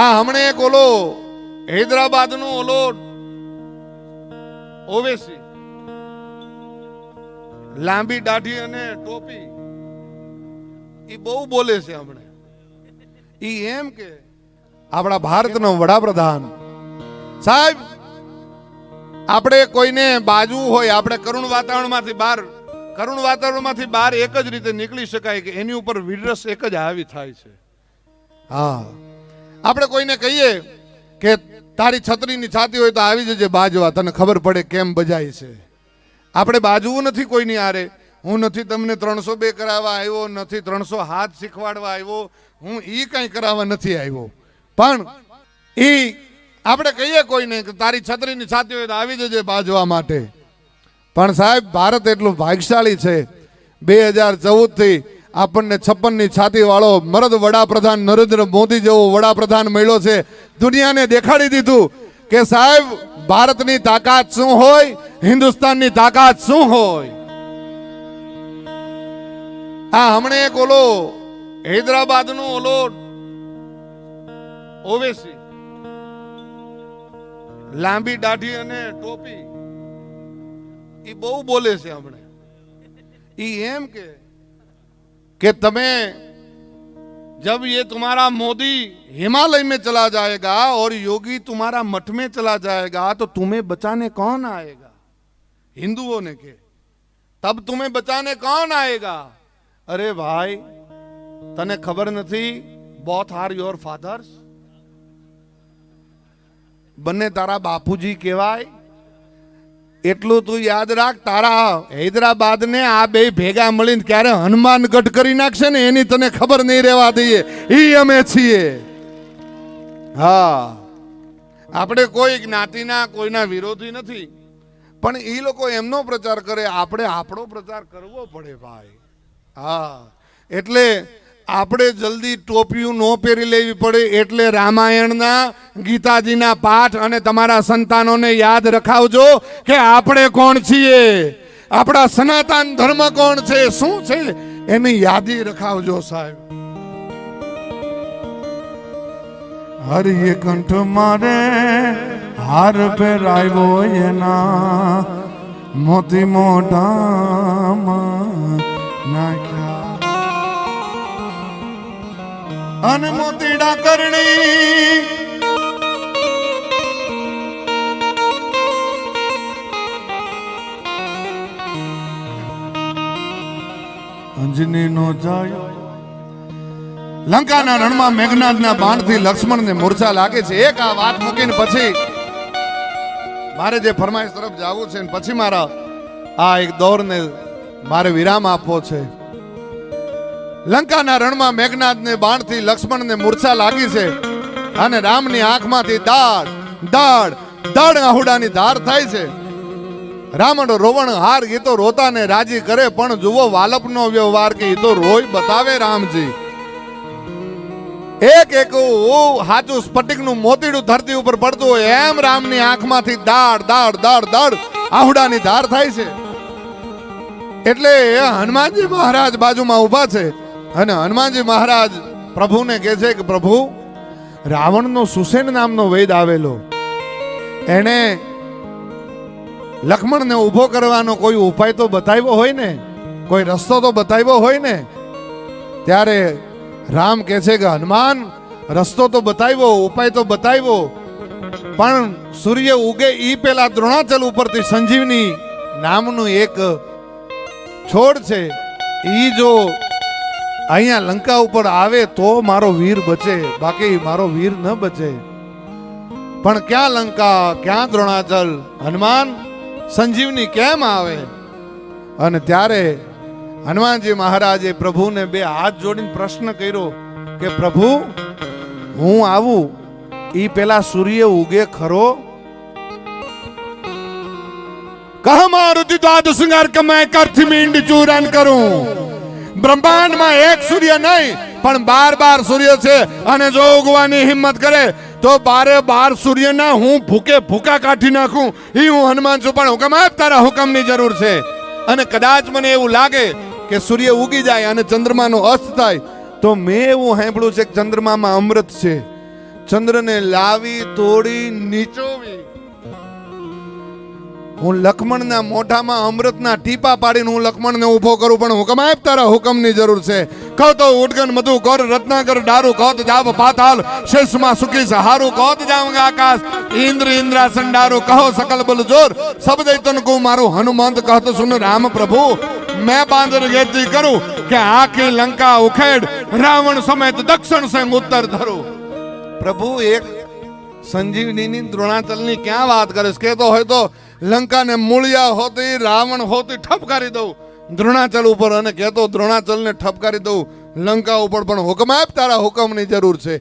આ હમણે એક ઓલો હૈદરાબાદ નો ઓલો ઓવેસી. લાંબી દાઢી અને ટોપી. એ બહુ બોલે છે હમણે. એ એમ કે આપણા ભારતનો વડાપ્રધાન, સાહેબ, આપણે કોઈને બાજુ હોય, આપણે કરુણ વાતાવરણમાંથી બહાર, કરુણ વાતાવરણમાંથી બહાર એક જ રીતે નીકળી શકાય કે એની ઉપર વિડરસ એક જ આવી થાય છે. હા. આપણે કોઈને કહીએ કે તારી છત્રીની છાતી હોય તો આવી જજે બાજવા, તને ખબર પડે કેમ બજાય છે. આપણે બાજવું નથી કોઈની આરે હું નથી તમને ત્રણસો બે કરાવવા આવ્યો, નથી ત્રણસો હાથ શીખવાડવા આવ્યો, હું એ કાંઈ કરાવવા નથી આવ્યો. પણ એ આપણે કહીએ કોઈને કે તારી છત્રીની છાતી હોય તો આવી જજે બાજવા માટે. પણ સાહેબ, ભારત એટલું ભાગ્યશાળી છે. બે હજાર ચૌદથી આપણને છપ્પનની છાતી વાળો મરદ વડાપ્રધાન નરેન્દ્ર મોદી જેવો વડાપ્રધાન મળ્યો છે. દુનિયાને દેખાડી દીધું કે સાહેબ, ભારતની તાકાત શું હોય? હિન્દુસ્તાનની તાકાત શું હોય? આ હમણે એક ઓલો હૈદરાબાદ નો ઓલો ઓવેસી. લાંબી દાઢી અને ટોપી. એ બહુ બોલે છે હમણે. એ એમ કે कि तमें जब ये तुम्हारा मोदी हिमालय में चला जाएगा और योगी तुम्हारा मठ में चला जाएगा तो तुम्हें बचाने कौन आएगा हिंदुओं ने के तब तुम्हें बचाने कौन आएगा अरे भाई तने खबर નથી બોથ આર યોર ફાધર્સ બંને તારા બાપુજી કહેવાય એટલું તું યાદ રાખ તારા હૈદરાબાદ ને આ બે ભેગા મળીને ક્યારે હનુમાન ગઢ કરી નાખશે ને એની તને ખબર નહીં રહેવા દઈએ. ઈ અમે છીએ. હા. આપણે કોઈ જ્ઞાતિના, કોઈના વિરોધી નથી. પણ એ લોકો એમનો પ્રચાર કરે. આપણે આપણો પ્રચાર કરવો પડે ભાઈ. હા. એટલે આપણે જલ્દી ટોપિયું ન પહેરી લેવી પડે એટલે રામાયણના ગીતાજીના પાઠ અને તમારા સંતાનોને યાદ રખાવજો કે આપણે કોણ છીએ? આપણા સનાતન ધર્મ કોણ છે? શું છે? એની યાદી રખાવજો સાહેબ. હરિયે કંઠ મારે હાર પહેરાવ્યો એના મોતી મોઢામાં અને કરણી અંજની નો જાયો. લંકાના રણમાં મેઘનાથના બાણથી લક્ષ્મણને મૂર્છા લાગે છે. એક આ વાત મૂકીને પછી મારે જે ફરમાઈશ તરફ જવું છે પછી મારા આ એક દોરને મારે વિરામ આપવો છે. લંકાના રણમાં મેઘનાથને બાણથી લક્ષ્મણને મૂર્છા લાગી છે અને રામની આંખમાંથી દાડ દાડ દાડ આહુડાની ધાર થાય છે. રામણ રોવણ હાર એ તો રોતાને રાજી કરે, પણ જુઓ વાલપનો વ્યવહાર કે એ તો રોય બતાવે રામજી. એક એક હાચું સ્ફટિકનું મોતીડું ધરતી ઉપર પડતું હોય, એમ રામની આંખમાંથી દાડ દાડ દાડ દાડ આહુડાની ધાર થાય છે. એટલે હનુમાનજી મહારાજ બાજુમાં ઊભા છે. અને હનુમાનજી મહારાજ પ્રભુને કહે છે કે, પ્રભુ, રાવણનો સુસેન નામનો વૈદ આવેલો. એણે લક્ષ્મણને ઊભો કરવાનો કોઈ ઉપાય તો બતાવ્યો હોય ને? કોઈ રસ્તો તો બતાવ્યો હોય ને? ત્યારે રામ કહે છે કે, હનુમાન, રસ્તો તો બતાવ્યો, ઉપાય તો બતાવ્યો. પણ સૂર્ય ઉગે એ પેલા દ્રોણાચલ ઉપરથી સંજીવની નામનું એક છોડ છે. એ જો અહીંયા લંકા ઉપર આવે તો મારો વીર બચે, બાકી મારો વીર ન બચે. પણ ક્યાં લંકા, ક્યાં દ્રોણાચલ? હનુમાન સંજીવની કેમ આવે? અને ત્યારે હનુમાનજી મહારાજે પ્રભુને બે હાથ જોડીને પ્રશ્ન કર્યો કે, પ્રભુ, હું આવું, ઈ પેલા સૂર્ય ઉગે ખરો? કહ મારું દ્વાદ શૃંગાર કે મેં કરથી મીંડ ચૂરન કરું. બ્રહ્માંડમાં એક સૂર્ય નહીં, પણ બાર બાર સૂર્ય છે. અને જો ઉગવાની હિંમત કરે, તો બારે બાર સૂર્યના હું ભૂકે ભૂકા કાઢી નાખું. એ હું હનુમાન છું, પણ હુકમ આપ, તારા હુકમની જરૂર છે. અને કદાચ મને એવું લાગે કે સૂર્ય ઉગી જાય અને ચંદ્રમાનો અસ્ત થાય, તો મેં એવું સાંભળ્યું છે કે ચંદ્રમામાં અમૃત છે. ચંદ્રને લાવી, તોડી, નીચોવી. હું લક્ષ્મણના મોઢામાં અમૃતના ટીપા પાડીને હું લક્ષ્મણને ઊભો કરું, પણ હુકમ આપ, તારા હુકમની જરૂર છે. કહો તો ઉડગન મધુ કર, રત્નાકર ડારું કોત જાવ પાતાલ, શેષમાં સુખી સહારું કોત જાવંગા આકાશ. ઇન્દ્ર ઇન્દ્રાસન ડારું કહો સકલ બલ જોર. સબ દૈતન કુ મારું હનુમંત કહત સુન રામ પ્રભુ. મેં બાંદર ગેતી કરું કે આખી લંકા ઉખેડ, રાવણ સમેત દક્ષિણ સે ઉત્તર ધરું. પ્રભુ, એક સંજીવની દ્રોણાચલની ક્યાં વાત કરીશ? કે હોય તો લંકાને મૂળિયા હોતી, રાવણ હોતી ઠપકારી દઉં. દ્રોણાચલ ઉપર અને કહેતો દ્રોણાચલને ઠપકારી દઉં. લંકા ઉપર પણ હુકમ આપ, તારા હુકમની જરૂર છે.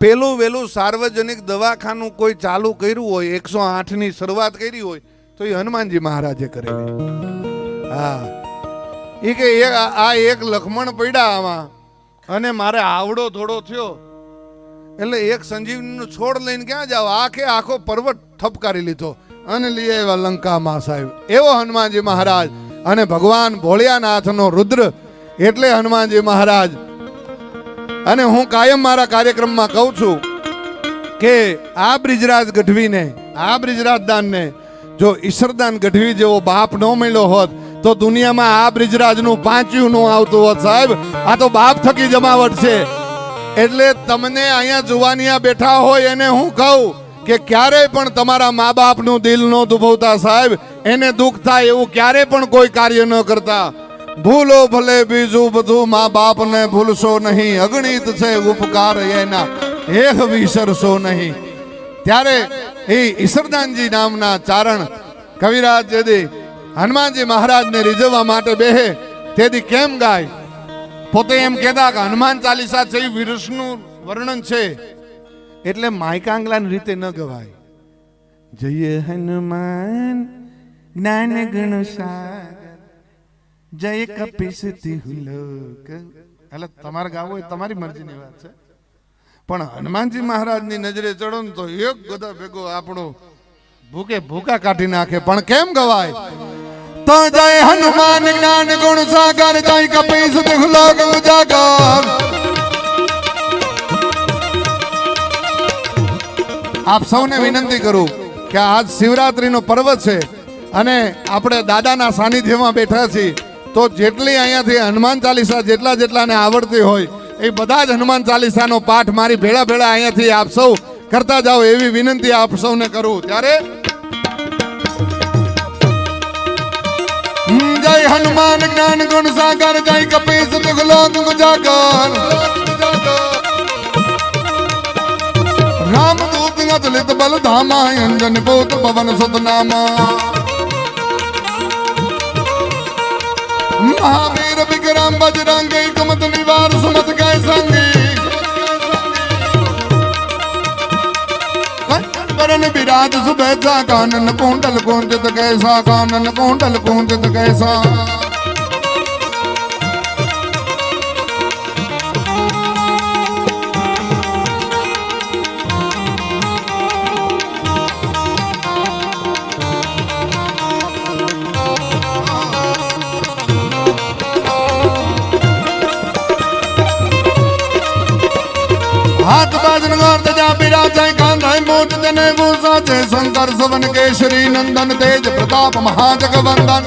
પેલું વેલું સાર્વજનિક દવાખાનું કોઈ ચાલુ કર્યું હોય, એકસો આઠની શરૂઆત કરી હોય, તો એ હનુમાનજી મહારાજે કરેલી. હા. એ કે આ એક લખમણ પડ્યા આમાં, અને મારે આવડો થોડો થયો. એટલે એક સંજીવનીનો છોડ લઈને ક્યાં જાવ? આખે આખો પર્વત ઠપકારી લીધો. અને લીએ લંકામાં સાહેબ. એવો હનુમાનજી મહારાજ અને ભગવાન ભોળિયાનાથનો રુદ્ર એટલે હનુમાનજી મહારાજ. અને હું કાયમ મારા કાર્યક્રમમાં કહું છું કે આ બ્રિજરાજ ગઢવીને, આ બ્રિજરાજ દાનને જો ઈશ્વરદાન ગઢવી જેવો બાપ ન મળ્યો હોત, તો દુનિયામાં આ બ્રિજરાજનું પાંચ્યું ન આવતું હોત સાહેબ. આ તો બાપ થકી જમાવટ છે. એટલે તમને અહીંયા જુવાનિયા બેઠા હોય એને હું કહું કે ક્યારેય પણ તમારા મા બાપનું દિલ ન દુભવતા સાહેબ, એને દુઃખ થાય એવું ક્યારેય પણ કોઈ કાર્ય ન કરતા. ભૂલો ભલે બીજું બધું મા બાપને ભૂલશો નહીં, અગણિત છે ઉપકાર એના હેહ વિસરશો નહીં. ત્યારે એ ઈશ્વરદાનજી નામના ચારણ કવિરાજ જેદી હનુમાનજી મહારાજને રીઝવવા માટે બેહે તેથી કેમ ગાય? પોતે એમ કહેતા કે હનુમાન ચાલીસા છે એ વર્ણન છે. એટલે માયકાંગલાની રીતે ન ગવાય. જય હનુમાન, જ્ઞાન ગુણ જય કપિસતી એટલે તમારે ગાવું હોય તમારી મરજીની વાત છે. પણ હનુમાનજી મહારાજની નજરે ચડો ને તો એક બધા ભેગો આપણો ભૂકે ભૂકા કાઢી નાખે. પણ કેમ ગવાય? તો જય હનુમાન, જ્ઞાન ગુણ સાગર, જય કપીસ દિખલોક ઉજાગર. આપ સૌને વિનંતી કરું કે આજ શિવરાત્રીનો પર્વ છે અને આપણે દાદાના સાનિધ્યમાં બેઠા છીએ. તો જેટલી અહીંયાથી હનુમાન ચાલીસા જેટલા જેટલાને આવડતી હોય, એ બધા જ હનુમાન ચાલીસાનો પાઠ મારી ભેળા ભેળા અહીંયાથી આપ સૌ કરતા જાઓ એવી વિનંતી આપ સૌને કરું. ત્યારે જય હનુમાન જ્ઞાન ગુણ સાગર, જય કપીશ દુખલો દુખ જાગર રામ દૂત અતુલિત બલ ધામા અંજન પોત પવન સુત નામા મહાવીર વિક્રમ બજરંગી કમત નિવાર સુમત ગય સંગી વરણ વિરાજ સુબેજા કાનન કુંડલ કુંજિત કૈસા કાનન કુંડલ કુંજિત હાથ બાજન ગોર તજા બિરાજય કાંધાય મોટ જને ભૂષા છે. શંકર, સવન કેશરી નંદન, તેજ, પ્રતાપ, મહાજગવંદન.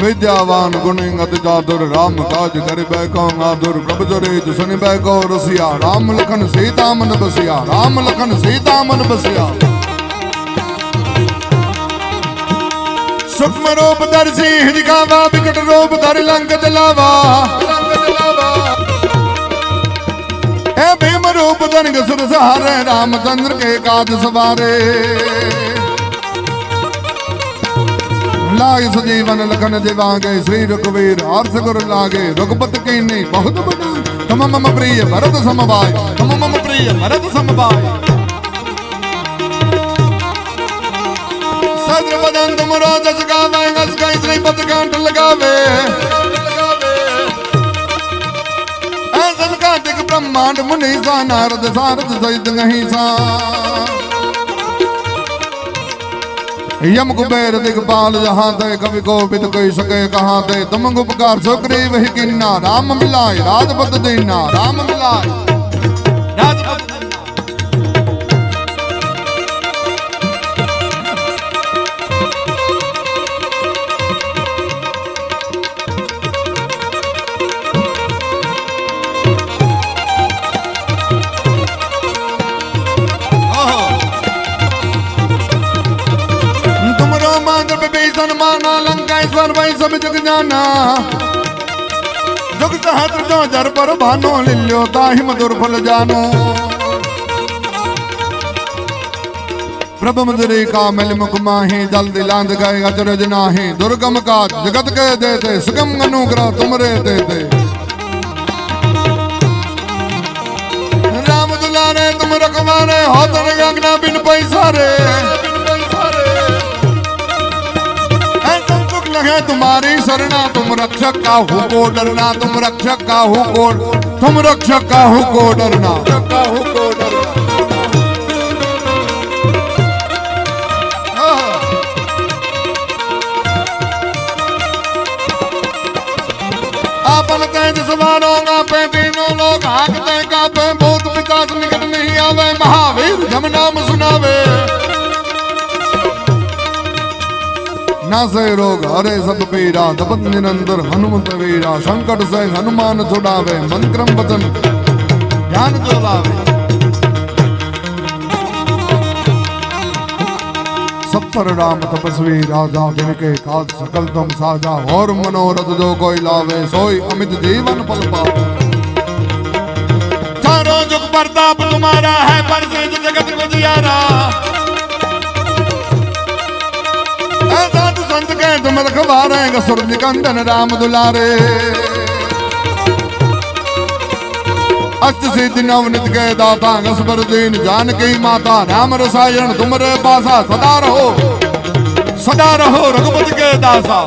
વિદ્યાવાન ગુણિંગ અતિ ચાતુર રામ કાજ કરી બેકો આધુર પ્રભુ જરે સુની બેકો રસિયા, રામ, લખન સીતા મન બસિયા, રામ, લખન સીતા મન બસિયા. સૂક્ષ્મ રૂપ દર્શી હિજકાવા વિકટ રૂપ ધર લંક જલાવા એ ભીમ રૂપ ધનગ સુર સહારે, રામચંદ્ર કે કાજ સવારે. લાગ સજીવન લખન દેવાંગે શ્રી રઘુવીર હર્ષ ગુર લાગે. રઘુપત કહીને બહુત બડા તમ મમ પ્રિય ભરત સમવાય, તમ મમ પ્રિય ભરત સમવાય. સદ્ર વદન તુમ રોજ ગાવે ગસ ગઈ શ્રી પદ ગાંઠ લગાવે. કાટિક બ્રહ્માંડ મુનિસા નારદ સારદ સહિત ગહીસા યમ કુબેર દિગપાલ જહાં તે કવિ કોપિત કહી શકે કહા તે તમ ગુપકાર સુગ્રીવ હિ કિન્ના રામ મિલાય રાજપદ દેના રામ મિલાય રાજપદ ਸਰਵਾਈ ਸਭ ਜਗ ਜਾਣਾ ਜੁਗ ਸਹਤ ਜੋ ਜਰ ਪਰ ਭਾਨੋ ਲਿਲਿਓ ਤਾਹਿ ਮਧੁਰ ਫਲ ਜਾਨੋ ਪ੍ਰਭ ਮਦਰੇ ਕਾ ਮਿਲ ਮੁਖ ਮਾਹੀ ਜਲ ਦਿਲਾਂਦ ਗਏ ਅਚਰਜ ਨਾਹੀ ਦੁਰਗਮ ਕਾ ਜਗਤ ਕੇ ਦੇਤੇ ਸੁਗਮ ਅਨੁਗ੍ਰਹ ਤੁਮਰੇ ਦੇਤੇ ਰਾਮ ਦੁਲਾਰੇ ਤੁਮ ਰਖਵਾਰੇ ਹੋਤ ਰਗਨਾ ਬਿਨ ਪੈਸਾ ਰੇ लागे तुम्हारी शरणा तुम रक्षक का हो को डरना तुम रक्षक का हो को तुम रक्षक का हो को डरना आपन कह जसवानों का पे तीनों लोग हाकते का पे बहुत विकास निकट नहीं आवे महावीर जम नाम सुनावे નાસે રોગ, હરે સબ પીડા તપત નિરંતર, હનુમત વીરા, સંકટ સે હનુમાન છોડાવે મંત્રમ વચન ધ્યાન જોડાવે સત્તર રામ તપસ્વી રાજા જનકે કાજ સકલ તમ સાજા, હોર મનોરથ જો કોઈ લાવે, સોય અમિત જીવન ફલ પાવે. ચારો જુગ પ્રતાપ તુમારા હે પર જગત કો દિયારા जगत गुजियारा ऐसा तो संत के तुम रखवारे सुर निकंदन राम दुलारे अष्ट सिद्धि नवनित के दाता गसबर दीन जानकी माता राम रसायन तुमरे पासा सदा रहो सदा रहो रघुपति के दासा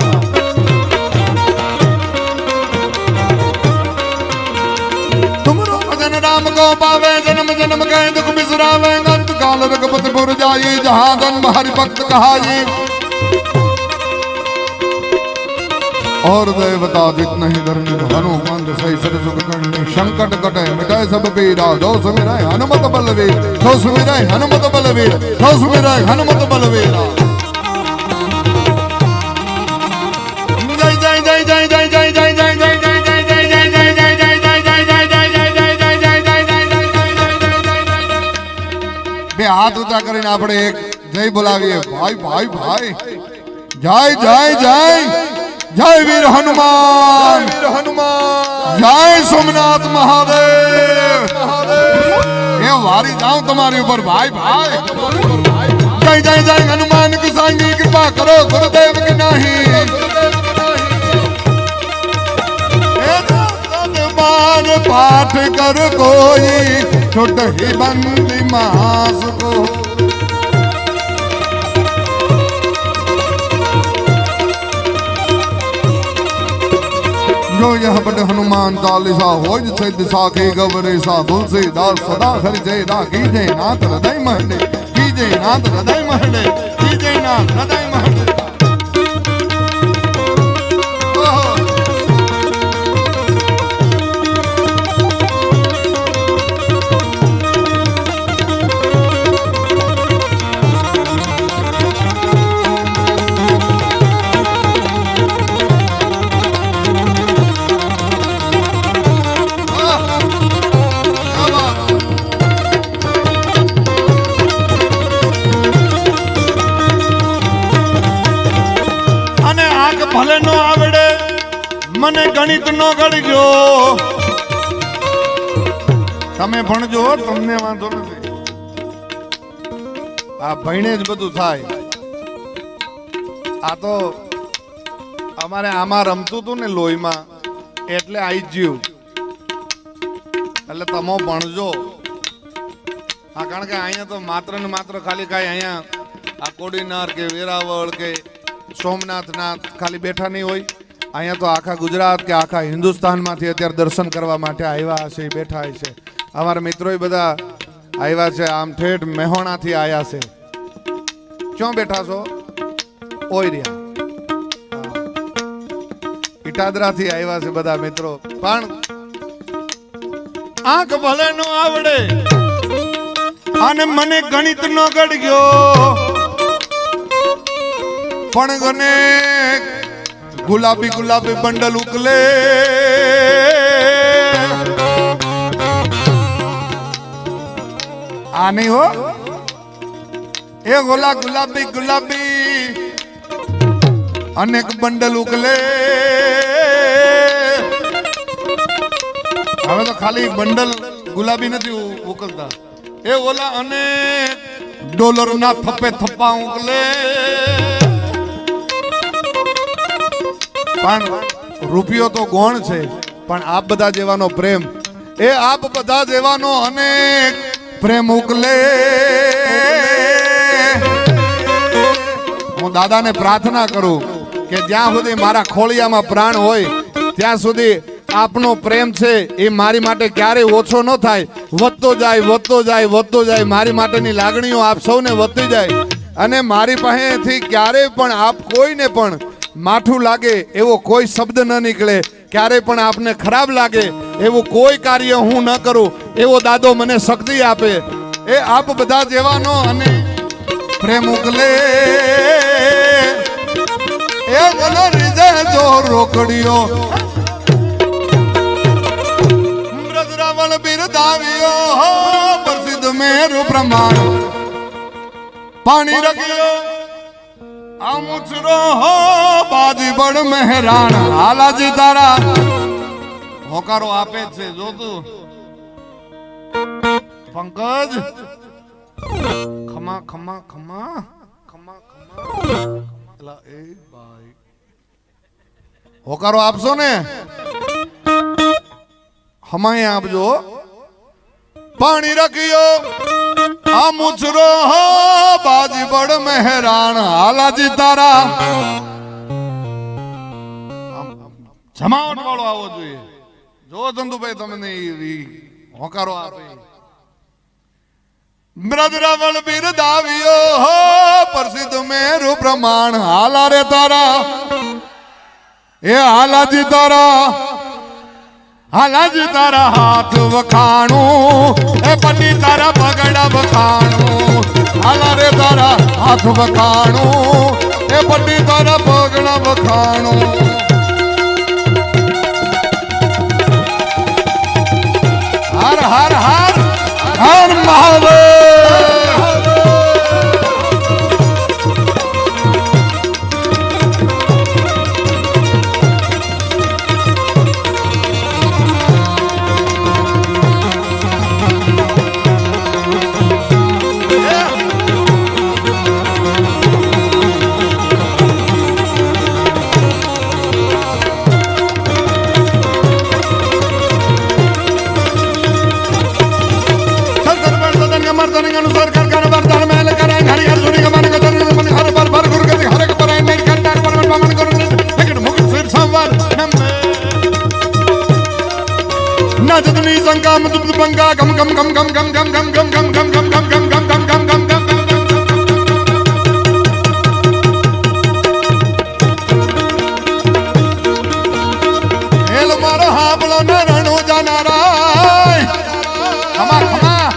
तुमरो भजन राम को पावे जन्म जन्म के दुख बिसरावे अंत काल रघुपति पुर जाई जहाँ जन्म हरि भक्त कहाई और देवता जित नहीं धरनी हनुमंत सही सर सुख करनी संकट कटे मिटाए सब पीरा जो सुमिरै हनुमत बलवीर जो सुमिरै हनुमत बलवीर जो सुमिरै हनुमत बलवीरा जय जय जय जय जय जय जय जय जय जय जय जय जय जय जय जय जय जय जय जय जय जय जय जय जय जय બે હાથ ઊંચા કરીને આપણે એક જય બોલાવીએ ભાઈ ભાઈ ભાઈ જય જય જય જય વીર હનુમાન. હનુમાન. જય સોમનાથ મહાદેવ. એ વારી જાઉં તમારી ઉપર ભાઈ ભાઈ. જય જય જય હનુમાન સાંગી કૃપા કરો ગુરુદેવ કે નહીં. પાઠ કર કોઈ છોટ બંદી માસ કોઈ જો યહ બટ હનુમાન ચાલીસા હોય છે દિશા કે ગવરે સા તુલસી દાસ સદા હર જય રા કીજે નાથ હૃદય મહને કીજે નાથ હૃદય મહને કીજે નાથ હૃદય મહને ગણિત નો ગણજો. તમે ભણજો તમને વાંધો નથી. આ ભણે જ બધું થાય. આ તો અમારે આમાં રમતું હતું ને લોહીમાં, એટલે જ જ્યું એટલે તમો ભણજો. હા, કારણ કે અહીંયા તો માત્ર ને માત્ર ખાલી કાંઈ અહીંયા આ કોડીનાર કે વેરાવળ કે સોમનાથનાથ ખાલી બેઠા નહીં હોય. અહીંયા તો આખા ગુજરાત કે આખા હિન્દુસ્તાનમાંથી અત્યારે દર્શન કરવા માટે આવ્યા હશે, બેઠા છે અમારા મિત્રો બધા આવ્યા છે, આમ ઠેઠ મેહોણાથી આવ્યા છે. ક્યાં બેઠા છો? ઓય રહ્યા ઇટાદરાથી આવ્યા છે બધા મિત્રો. પણ આંખ ભલે નો આવડે, અને મને ગણિત નો ગડ્યો પણ ગને ગુલાબી ગુલાબી બંડલ ઉકલે. આ નહીં હો. એ ગોલા ગુલાબી ગુલાબી અનેક બંડલ ઉકલે. હવે તો ખાલી બંડલ ગુલાબી નથી ઉકલતા. એ ઓલા અને ડોલર ના થપ્પે થપ્પા ઉકલે. પણ રૂપિયો તો ગોણ છે, પણ આપ બધા જેવાનો પ્રેમ. એ આપ બધા જેવાનો અનેક પ્રેમ ઉકલે. હું દાદાને પ્રાર્થના કરું કે જ્યાં સુધી મારા ખોળિયામાં પ્રાણ હોય, ત્યાં સુધી આપનો પ્રેમ છે, એ મારી માટે ક્યારેય ઓછો ન થાય. વધતો જાય વધતો જાય વધતો જાય. મારી માટેની લાગણીઓ આપ સૌને વધતી જાય. અને મારી પાસેથી ક્યારેય પણ આપ કોઈને પણ માઠું લાગે એવો કોઈ શબ્દ ન નીકળે. ક્યારે પણ આપને ખરાબ લાગે એવું કોઈ કાર્ય હું ન કરું, એવો દાદો મને શક્તિ આપે. એ આપ બધા જેવાનો અને પ્રેમ ઉકલે રોકડીયો. પ્રસિદ્ધ મેરુ પ્રમાણ. પાણી રગ્યો આમુચરો હો બાજી બડ મહેરાણ, હાલાજી તારા. હોકારો આપે છે, જો તું. પંકજ. ખમા ખમા ખમા. ખમા ખમા એ ભાઈ હોકારો આપશો ને? હમાય આપજો. પાણી રખ્યો. આ મુચરો હો બાજી બડ મહેરાણ, હાલાજી તારા. જમાવટ વાળો આવો જોઈએ. જો ચંદુભાઈ તમને હોકારો આપે બ્રજરાવણ બીર દાવ્યો હો, પ્રસિદ્ધ મેરુ પ્રમાણ. હાલા રે તારા. એ હાલાજી તારા. હાલાજી તારા હાથ વખાણું, એ પતિ તારા પગડા વખાણું. હાલા રે તારા હાથ વખાણું, એ પતિ તારા પગડા વખાણું. હર હર હર. સંકા મતુબ બંગા ગમ ગમ ગમ ગમ ગમ ગમ ગમ ગમ ગમ ગમ ગમ ગમ ગમ ગમ ગમ ગમ ગમ ગમ હેલ મારો હાબળો ન રણો જાનારાય ખમા ખમા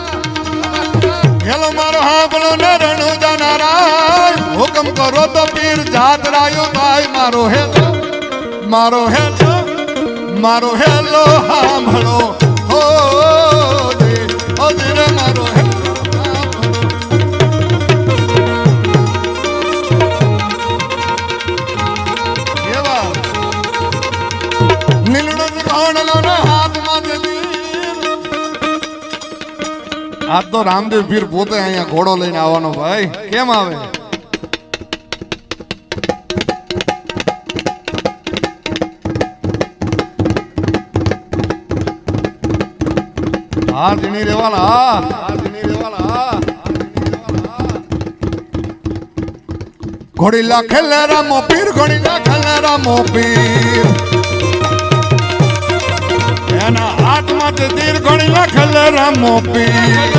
હેલો મારો હાબળો ન રણો જાનારાય હુકમ કરો તો પીર જાત રાયો ભાઈ મારો હેલો મારો હેલો મારો હેલો હાંભળો તો રામદેવ પીર પોતે અહીંયા ઘોડો લઈને આવવાનો ભાઈ. કેમ આવે? હા જીણી રેવાના હા ઘોડી લાખેલે રામો પીર, ઘોડી લાખેલે રામો પીર. આજ દીર્ઘણી લખલ રામો પીર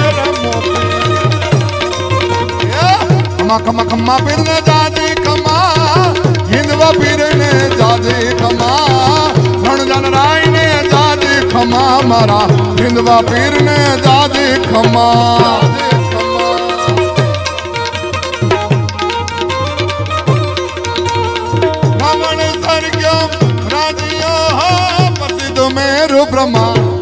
ખમા ખમા ખમા પીર ને જાજી, ખમા. હિંદવા પીર ને જાજી, ખમા. રણજન રાય ને જાજી, ખમા મારા. હિંદવા પીર ને જાજી, ખમા. ब्रह्मा